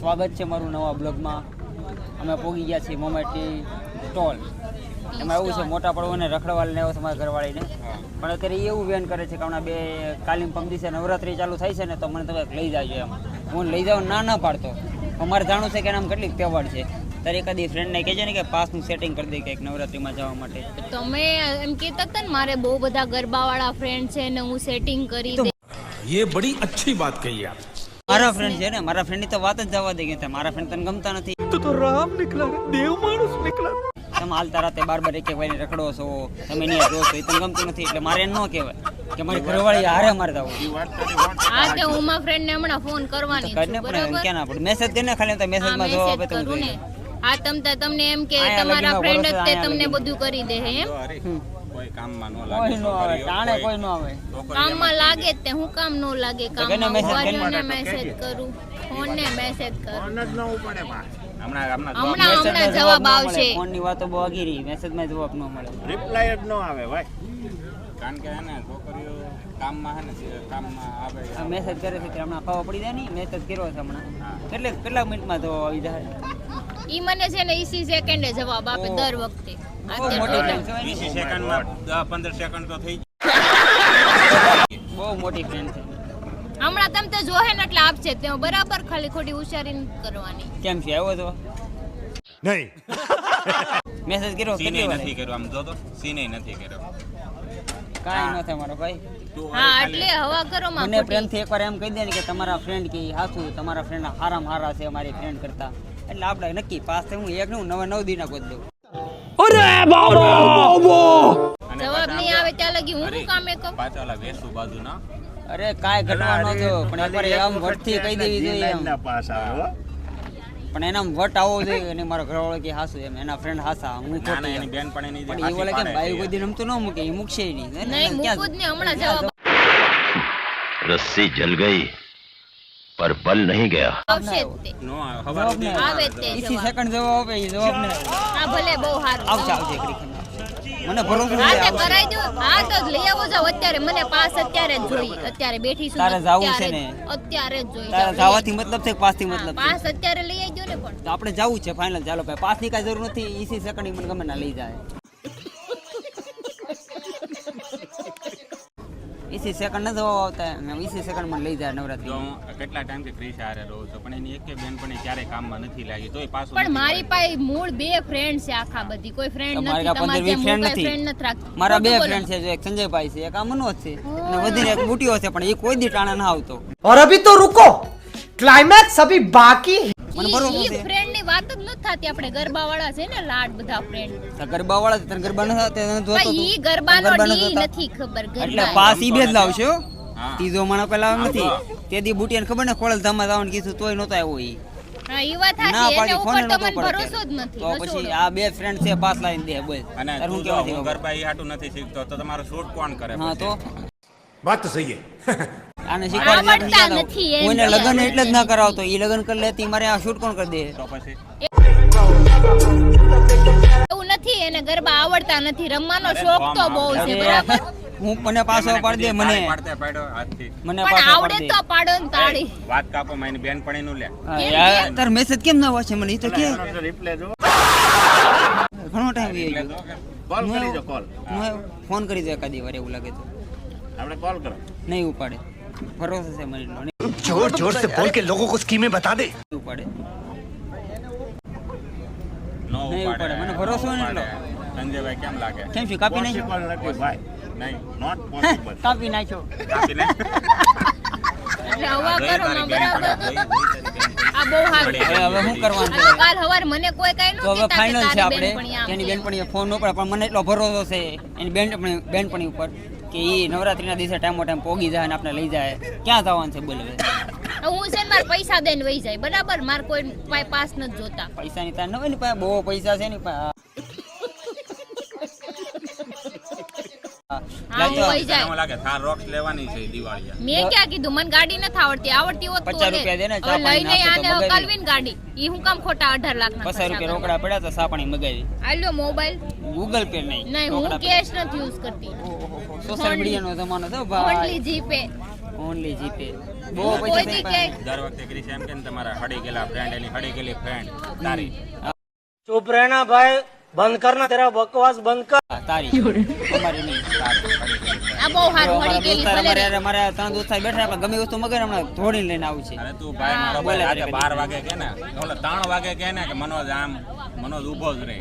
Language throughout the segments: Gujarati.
સ્વાગત છે મારું નવા બ્લોગમાં. અમે પહોંચી ગયા છીએ મોમેટી સ્ટોલ. એમાં એવું છે મોટા પડવાને રખડવાલ ને એવો તમારા ઘરવાળીને. પણ અત્યારે એવું વેન કરે છે કે હમણાં બે કાલીમ પમ દિવસે નવરાત્રી ચાલુ થાય છે ને તો મને તમે લઈ જાજો એમ. હું લઈ જાઉં ના ના પાડતો. અમારે જાણવું છે કે એનામ કેટલીક તહેવાર છે. તારે એકાદી ફ્રેન્ડને કહેજો ને કે પાસનું સેટિંગ કરી દે કે નવરાત્રીમાં જવા માટે. તમે એમ કહેતા હતા ને મારે બહુ બધા ગરબાવાળા ફ્રેન્ડ છે ને હું સેટિંગ કરી દે. યે બડી અચ્છી બાત કહી આપ. મારા ફ્રેન્ડ છે ને મારા ફ્રેન્ડની તો વાત જ જવા દે કે મારા ફ્રેન્ડ તને ગમતા નથી. તો રામ નીકળા દેવ માણસ નીકળા. તમે હાલતા રાતે બાર બાર એક ભાઈને રખડો છો તમે નહીં રહો છો તમને ગમતું નથી એટલે મારે ન કહેવાય કે મારી ઘરવાળી હારે મારે જવું હા તો હું મારા ફ્રેન્ડ ને હમણાં ફોન કરવાની છું બરાબર? કે ના પડે? મેસેજ દેને ખાલી તો મેસેજમાં જવાબ આપે તમે હા તમ તમને એમ કે તમારા ફ્રેન્ડ જ તે તમને બધું કરી દે એમ? કામમાં ન કોઈ નો આવે લાગે કોઈ ન આવે. કામમાં લાગે તે હું કામ ન લાગે કામમાં message મેસેજ કરું ફોનને મેસેજ કરું. Message હમણાં માં જવાબ આવશે. ફોનની વાતો બહુ અઘરી મેસેજમાં જવાબ ન મળે. રિપ્લાય જ ન આવે ભાઈ. કારણ કે હે છોકરીઓ કામમાં હે ને કામમાં આવે મેસેજ કરે છે કે હમણાં ખબર પડી જાય નહીં મેસેજ કર્યો છે હમણાં. કેટલે કેટલા મિનિટમાં જવાબ આવી જાય? ઈ મને છે ને ઈસી સેકન્ડે જવાબ આપે દર વખતે. બહુ મોટી ફ્રેન્ડ છે વીસ સેકન્ડમાં દસ પંદર સેકન્ડ તો થઈ બહુ મોટી ફ્રેન્ડ છે. હમણાં તમે તો જોહે ને એટલે આપશે તે બરાબર ખાલી ખોટી હોશિયારી કરવાની. કેમ છે? આવ્યો તો. नहीं મેસેજ કર્યો? સીને નથી કર્યો આમ જો તો સીને નથી કર્યો. કાંઈ ન થાય મારો ભાઈ. હા એટલે હવા કરો માં મને પ્રેમથી એકવાર એમ કહી દે ને કે તમારા ફ્રેન્ડ કે હાસું તમારા ફ્રેન્ડ હારામ હારા છે મારી ફ્રેન્ડ કરતા. એટલે આપણે નક્કી પાસ હું એક નું નવા નવ દિના ગોત દઉં. બાબો! બાબો! જવાબ નહીં આવે ત્યાં લગી હું શું કામે કહું પાછા લાગે શું બાજુના? અરે કાઈ ઘટવાનો તો પણ એકવાર એમ વટથી કહી દેવી જોઈએ એમ. પાસ આવે પણ એના વટ આવો જોઈએ અને મારો ઘરવાળો કે હાસુ એમ એના ફ્રેન્ડ હાસા હું ખોટી એની બેન પણ એની પણ એ બોલે કે ભાઈ કોઈ દિન તો ન મૂકે એ મૂકશે નહીં નહીં મૂકું જ નહીં હમણાં જવાબ રસ્સી જલ ગઈ. पर बल नहीं गया આવશે જ તે નો આવે જવાબ ખબર ને આવે જ તે ઈસી જવાબ સેકન્ડ જવાબ આપે એ જવાબ ને હા ભલે બહુ સારું આવશે આવશે એક રીખંડ આવશે. મને ભરોસો હા નથી તે આવશે. કરાઈ દો હા તો લઈ આવો જાવ અત્યારે મને પાસ અત્યારે જ જોઈએ અત્યારે બેઠી છું તારે જાવું છે અત્યારે ને? જ- અત્યારે જ જોઈએ તારા જાવ, લઈ જવાથી મતલબ છે કે પાસથી આવો. મતલબ છે પાસ અત્યારે લઈ આવજો ને પણ તો આપણે જવું છે ફાઇનલ ચાલો ભાઈ પાસની કાંઈ જરૂર નથી ઈસી સેકન્ડ ઈ મને ગમે ના લઈ જાય વીસી સેકન્ડ નથી આવતા મેં વીસી સેકન્ડમાં લઈ જાય નવરાત્રી. કેટલા ટાઈમથી ક્રિશ હારે રહું છું? પણ એની એકે બેન પણ ક્યારે કામમાં નથી લાગી તોય પાછું પણ મારી પાસે મૂળ બે ફ્રેન્ડ છે આખા બધી. કોઈ ફ્રેન્ડ નથી તમારી જેમ ફ્રેન્ડ ફ્રેન્ડ નથી મારા બે ફ્રેન્ડ છે એક સંજયભાઈ છે એક આ મનોજ છે. અને વધીને એક બુટીઓ છે પણ એ કોઈ દી ટાણા ના આવતો. ઓર અભી તો રુકો. ક્લાઇમેક્સ અભી બાકી મને બરોબર છે. ફ્રેન્ડ કઈ વાત જ નથી થતી. આપણે ગરબા વાળા છે ને લાડ બધા ફ્રેન્ડ ગરબા વાળા છે તને ગરબા નથી તને જોતો તો. ઈ ગરબા નો ડી નથી ખબર એટલે પાસ ઈ બે જ લાવશે ત્રીજો માણો કોઈ લાવ નથી. તે દી બુટિયાને ખબર ને કોળલ ધામમાં જવાનું કીધું તોય નતો આવ્યો ઈ. હા તો પછી આ બે ફ્રેન્ડ છે પાસ લાવીને બોલ. અને હું કેવું ગરબા ઈ હાટુ નથી શીખતો તમારો શૂટ કોણ કરે સહી આને શીખવાડી આવડતા નથી કોઈને લગન એટલે જ ના કરાવતો. ઈ લગન કરી લેતી મારે આ શૂટ કોણ કરી દે? તો પછી? એવું નથી એને ગરબા આવડતા નથી. રમવાનો શોખ તો બહુ છે બરાબર? હું મને પાછો પાડી દે મને. પાડતે પાડ્યો હાથથી. મને પણ પાછો આવડે તો પાડો ને તાળી. વાત કાપો માં બેન બેનપણી નું લે યાર, તાર મેસેજ કેમ ના વાંચે મને? ઈ તો કે. રિપ્લે જો. ઘણો ટાઈમ વી ગયો. કોલ કરી દો કોલ ફોન કરી દે એકાદી વાર એવું લાગે તો. આપણે કોલ કરો. નહીં ઉપાડે. ભરોસે છે મને લોન જોર જોર સે બોલ કે લોકો કો સ્કીમે બતા દે. પડે નો પડે મને ભરોસો નહીં લો સંજયભાઈ કેમ લાગે? કેમ છે? કાપી નાખ્યો? પોસિબલ નથી. ભાઈ. નહીં નોટ પોસિબલ કાપી નાખ્યો. કાપી નાખ્યો એટલે હવા કરો બરાબર. આ બહુ હારું હવે શું કરવાનું? કાલ હવાર મને કોઈ કાઈ નો હવે ફાઇનલ છે આપણે. એની બેનપણી ફોન નો પણ મને એટલો ભરોસો છે. એની બેનપણી બેનપણી ઉપર. કે એ નવરાત્રીના દિવસે ટાઈમો ટાઈમ પોગી જાય અને આપણે લઈ જાય. ક્યાં જવાનું છે બોલ હું છે ને મારા પૈસા દઈને વહી જાય. બરાબર? મારે કોઈ પાસે પાસ નથી જોતા. પૈસાની તાર ન ને પાસે બહુ પૈસા છે ની પાસે હા, લાજો. હું વહી જાય. મને લાગે થાર રોક્સ લેવાની છે દિવાળી મેં હું કેશ નથી યુઝ કરતી. ઓનલી જીપે ઓનલી જીપે બહુ પૈસા દર તમારા હડી ગયેલા ફ્રેન્ડ એની હડી ગયેલી ફ્રેન્ડ ભાઈ. બંધ કર ના તારા બકવાસ બંધ કર. તારી. નહીં. આ બહુ અમારે ત્રણ દોસ્ત થાય બેઠા પણ ગમે વસ્તુ મગર હમણાં ધોડી લઈને આવું તું ભાઈ મારો આજે 12 વાગે કે ને? ઓલે વાગે કે ને કે મનોજ આમ મનોજ ઊભો રહે.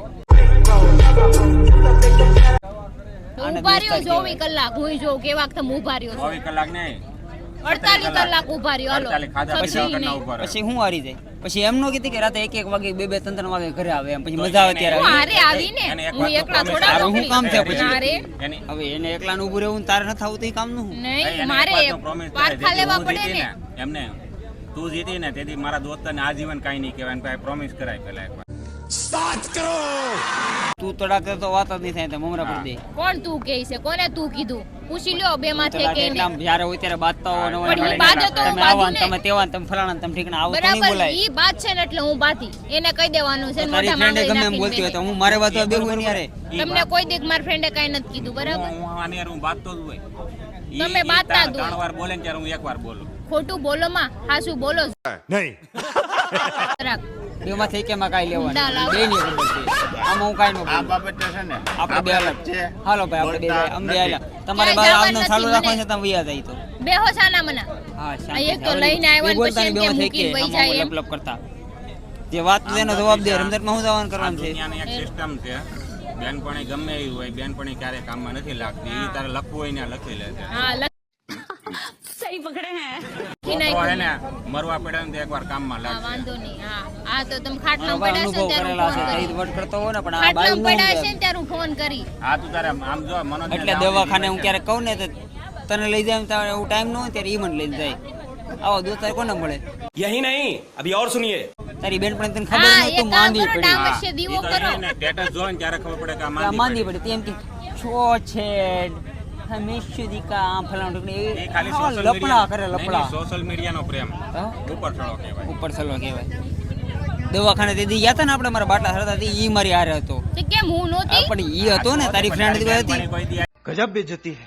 ઊભા રહ્યો જોવી કલાક હું જોઉં કેવાક તમે ઊભા કલાક નહીં. અડતાલીસ કલાક રહ્યો અડતાલીસ ખાધા ના. પછી હું હારી જાય? પછી એમ નો કીધી કે રાતે એક એક વાગે બે બે ત્રણ ત્રણ વાગે ઘરે આવે એમ પછી મજા આવે ત્યારે. હારે આવીને એને હું એકલા promise થોડા હું કામ છે પછી? હવે એને એકલાનું ઊભું રહેવું ને તારે નથી આવતું એ કામનું નહીં મારે પારખા લેવા પડે ને. એમને તું જીતી ને તેથી મારા દોસ્તને આજીવન કાંઈ નહીં કહેવાય. ભાઈ પ્રોમિસ કરાય પેલા એકવાર તું તડાકે તો વાત જ નહીં થાય તો મમરા પર દે. કોણ તું કે છે? કોને તું કીધું? પૂછી લ્યો બે માંથી કે નામ જ્યારે હોય ત્યારે બાંધતા હોય ને પણ ઈ ને તો તમે આવા તમે ને. તેવા તમે ફલાણા ને તમે ઠીકણા આવો તો નહીં બરાબર બોલાય. ઈ બાત છે ને એટલે હું બાતી એને કહી દેવાનું છે મોટા મોઢા ગમે એમ બોલતી હોય તો હું મારે વાતો બેહું એની હારે? તમને કોઈ દેખ મારા ફ્રેન્ડે કઈ નથી કીધું બરાબર? હું આને આની હું બાજતો જ હોય. તમે ઈ બાજતા ત્રણ ત્રણ વાર બોલે ને ત્યારે હું એક વાર બોલું. ખોટું બોલો માં હાસું બોલો नहीं બેમાંથી એકેમાં કાંઈ લેવાનું બે ની ખબર છે. આમાં હું કાંઈ ન આ બોલું. છે ને આપણે બે અલગ છે. હાલો ભાઈ આપણે બે બોલતા અમે બે તમારે બાર જવાનું ચાલુ રાખવાનું છે તમે વયા જાય તો. બેહો સાના મના હા આ એક તો લઈને આવ્યા ને એ બોલતા પછી એમ કે બેમાં થઈ મૂકીને કે વહી જાય એમ. લપ લપ કરતા. જે વાત એનો જવાબ દે રમઝટમાં માં જવાનું કરવાનું છે? દુનિયાની એક સિસ્ટમ છે. બેનપણી ગમે એવી હોય બેનપણી કામ કામમાં નથી લાગતી. એ તારે લખવું હોય ને લખી લે છે સહી દવાખાને હું ક્યારે કહું ને તને લઈ જાય એવું ટાઈમ નો ત્યારે ઈ મને લઈ જાય. આવો દોસ્તાર કોને મળે? યહી નહીં અભી ઓર સુનિયે તારી બેન પણ તને ખબર નહીં તું માંદી પડી. દીવો કરો. સ્ટેટસ જોઈને ત્યારે ખબર પડે કે માંદી પડી. તેમ કે છો છે દવાખાને તે ગયા હતા ને આપણે મારા બાટલા હતા ઈ મારી હારે હતો. કેમ હું નહોતી? પણ ઈ હતો ને તારી ફ્રેન્ડ હતી. ગજબ બેજતી હે.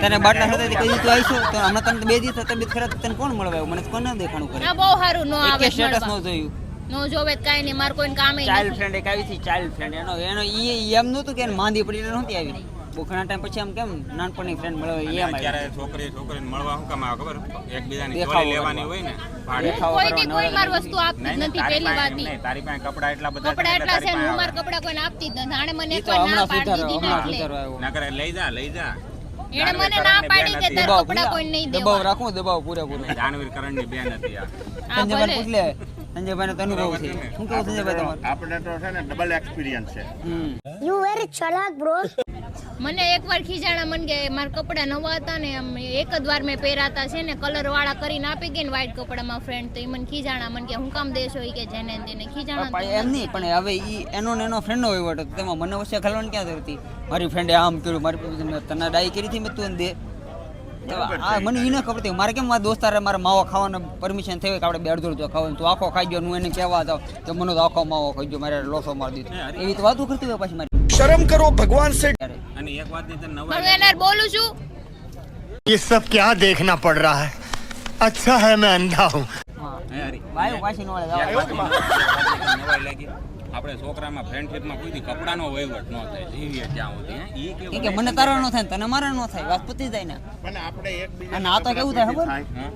તને બાટલા હતા તે કઈ તું આવીશું? તો હમણાં તને બે દિવસ તબિયત ખરાબ તને કોણ મળવા આવ્યું? મને કોને દેખાણું કરે બહુ સારું નો આવે સ્ટેટસ નો જોયું. નો જોવે કાઈ નહીં માર કોઈ કામ ચાઇલ્ડ ફ્રેન્ડ એક આવી હતી ચાઇલ્ડ ફ્રેન્ડ એનો એનો ઈ એમ નહોતું કે માંદી પડી નહોતી આવી. બહુ ઘણા ટાઈમ પછી આમ કેમ નાનપણની ફ્રેન્ડ મળે એ એમ અત્યારે છોકરી છોકરીને મળવા શું કામ આવે ખબર? એકબીજાની દેખાવો લેવાની હોય ને ભાડે. વસ્તુ આપતી નથી પહેલી વાત નહીં, તારી પાસે કપડા એટલા બધા કપડા એટલા છે હું માર કપડા કોઈને આપતી જ નથી. આણે મને કોઈ ના પાડી દીધી ને એટલે. ના કરે લઈ જા લઈ જા. એને મને ના પાડી કે તાર કપડા કોઈ નહીં દબાવ રાખું દબાવ પૂરેપૂરો. જાનવીર કરણની બેન હતી આ. સંજયભાઈ ભલે. પૂછ લે સંજયભાઈ નો અનુભવ છે. શું કહું સંજયભાઈ તમારું? આપણે તો છે ને ડબલ એક્સપિરિયન્સ છે. હમ. મને એકવાર ખીજાણા મન કે મારા કપડાં નવા હતા ને આમ એક જ વાર મેં પહેરાતા છે ને કલર વાળા કરીને આપી ગઈ ને વ્હાઈટ કપડામાં ફ્રેન્ડ તો એ મને ખીજાણા મન કે હું કામ દેશો? એ કે જેને તેને ખીજાણા એમ નહીં પણ હવે ઈ એનો ને એનો ફ્રેન્ડનો વહીવટ હતો તેમાં મને વચ્ચે ખલવાની ક્યાં હતી? મારી ફ્રેન્ડે આમ કર્યું મારી તને ડાઈ કરી હતી મેં તું દે. મને એને ખબર હતી. મારે કેમ મારા દોસ્તારે મારા માવો ખાવાનું પરમિશન થયું કે આપણે બે અડધો રૂપિયા ખાવાનું? તું આખો ખાઈ ગયો હું એને કહેવા જાવ કે મને તો આખો માવો ખાઈ ગયો મારે લોસો મારી દીધો. એવી તો વાતો કરતી હોય પછી મારી. શરમ કરો ભગવાન સે અને એક વાતની તને પણ હું નવાઈ એના બોલું છું ये सब क्या देखना पड़ रहा है अच्छा है मैं अंधा हूँ હા હે હરી? વાયુ પાછી ન વળે એક જવા વાતની નવાઈ નવાઈ લાગી આપણે છોકરામાં ફ્રેન્ડશીપમાં કોઈ દી કપડાનો વહીવટ ન થાય જીવીએ ત્યાં સુધી હે? ઈ કેવું કેમ કે મને તારા ન થાય ને તને મારા ન થાય વાત પતી જાય ને પણ આપણે એકબીજા અને આ તો કેવું થાય ખબર? હા?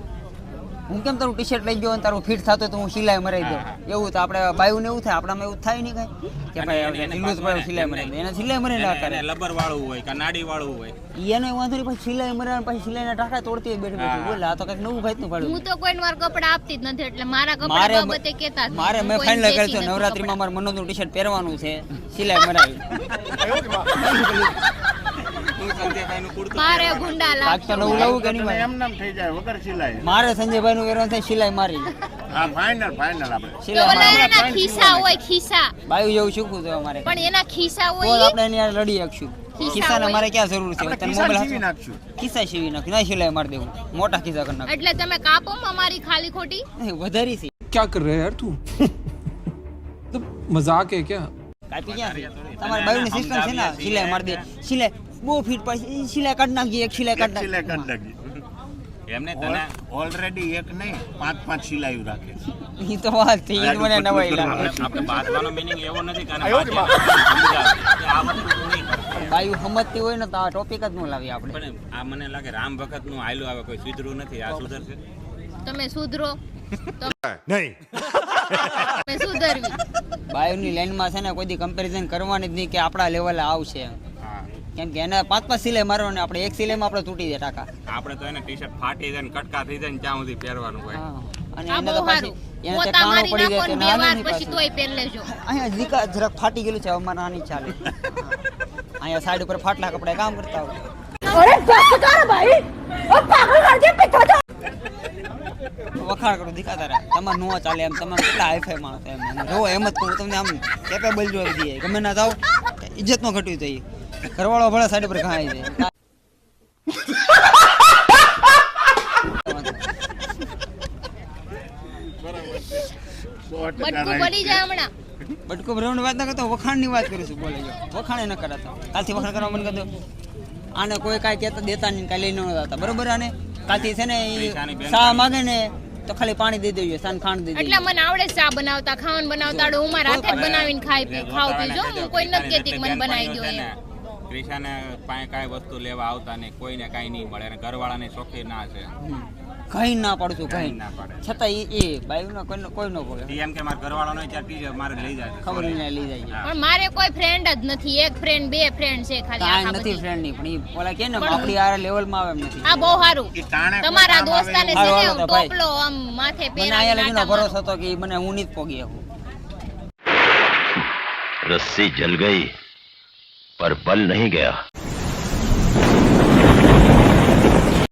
હું કેમ તારું ટી શર્ટ લઈ ગયો અને તારું ફિટ થતો તો હું સિલાઈ મરાઈ દઉં? એવું તો આપણે બાયું ને એવું થાય આપણામાં એવું થાય નહીં કઈ? કે ભાઈ પડે પાછું સિલાઈ મરાઈ એને સિલાઈ મરી ના કરે. લબર વાળું હોય કે નાડી વાળું હોય એનો વાંધો નહીં પછી સિલાઈ મરાય પછી સિલાઈના ટાંકા તોડતી બેઠી બેઠી. બોલે આ તો કંઈક નવું ખાઈતું હું તો કોઈને વાર કપડા આપતી જ નથી એટલે મારા કપડા મારે બાબતે કેતા મારે મેં ફાઇનલ કર્યું નથી નવરાત્રીમાં. મારે મનોજનું ટી શર્ટ પહેરવાનું છે સિલાઈ મરાવી. મારે સંજયભાઈ નું વેરણ થાય સિલાઈ મારી દેવું. મોટા ખિસ્સા કરી તમે કાપો મારી ખાલી ખોટી? વધારી છે. તું? તો મજાક હે સિલાઈ મારી દે. સિલાઈ બહુ ફીટ પછી સિલાઈ કાઢ નાખજે એક સિલાઈ કાઢ સિલાઈ કાઢ કાઢી નાખી એમને તને ઓલરેડી એક નહીં પાંચ પાંચ સિલાયું રાખે એ તો વાત થઈ એ મને નવાઈ લાગે. આપણે બાંધવાનો મિનિંગ એવો નથી કારણ આ વસ્તુ તું બાયું સમજતી હોય ને તો આ ટોપિક જ ન લાવી આપણે. પણ આ મને લાગે રામ ભગતનું આયલું આવે કોઈ સુધરું નથી. આ સુધરશે? તમે સુધરો. નહીં. તમે સુધરવી. બાયુની લાઈનમાં છે ને કોઈ દી કમ્પેરિઝન કરવાની જ નહીં કે આપણા લેવલે આવશે. હા કેમ કે એને પાંચ પાંચ સિલાઈ મારવાની આપણે એક સિલાઈમાં આપણે તૂટી જાય ટાકા. આપણે તો એને ટી શર્ટ ફાટી જાય ને કટકા થઈ જાય ને ત્યાં સુધી પહેરવાનું હોય. અને એને તો પાછી એને તે પોતા કાણું પડી જાય કે તે નાનું ને બે વાર નહીં પછી તોય પહેર લેજો. અહીંયા જીકા જરાક ફાટી ગયેલું છે અમારા નાની ચાલે. અહીંયા સાઈડ ઉપર ફાટલા કપડા કામ કરતા હોય. વખાણ કરું દીખા તારા. તમારે નો ચાલે એમ. તમે કેટલા હાઈફાઈ માણસ એમ. જો એમ જ કહું તમને આમ કેપેબલ જો બધી ગમે ના થાવ ઇજ્જતમાં ઘટ્યું થઈ ઘરવાળો ભલે સાઈડ પર ખાય છે. બટકું પડી જાય હમણાં. બટકો ભરવાની વાત ના કરતો વખાણની વાત કરીશું બોલે જો. વખાણે ન કરાતા. કાલથી વખાણ કરવા મન કરતો. આને કોઈ કાંઈ કહેતા દેતા નહીં કાંઈ લઈ ન બરોબર આને? કાલથી છે ને સા માગે ને તો ખાલી પાણી દઈ દેજો સાન ખાંડ દઈ એટલે મને આવડે ચા બનાવતા ખાવાનું બનાવતા હું મારા હાથે જ બનાવીને ખાઈ પી ખાવ પીજો હું કોઈ નથી કહેતી કે મને બનાવી દો એમ. ક્રિશાને પાસે કાંઈ વસ્તુ લેવા આવતા નહીં કોઈને કાંઈ નહીં મળે ઘરવાળાને શોખી ના છે. કઈ ના પડતું કઈ. ના પડે. છતાં એ બાયુનો કોઈ કોઈ ન પડે એમ કે મારા ઘરવાળાનો ચાટી છે મારે લઈ જાય ખબર નહીં લઈ જાય પણ મારે કોઈ ફ્રેન્ડ જ નથી એક ફ્રેન્ડ બે ફ્રેન્ડ છે ખાલી આ નથી ફ્રેન્ડની પણ એ કે ને આપણી આ લેવલમાં આવે એમ નથી. આ બહુ સારું. તમારા દોસ્તાને છે ને ટોપલો આમ માથે પહેરાવી મને આયા લગીનો ભરોસો હતો કે મને હું નહીં પોગી આવું રસ્સી જલ ગઈ. पर बल नहीं गया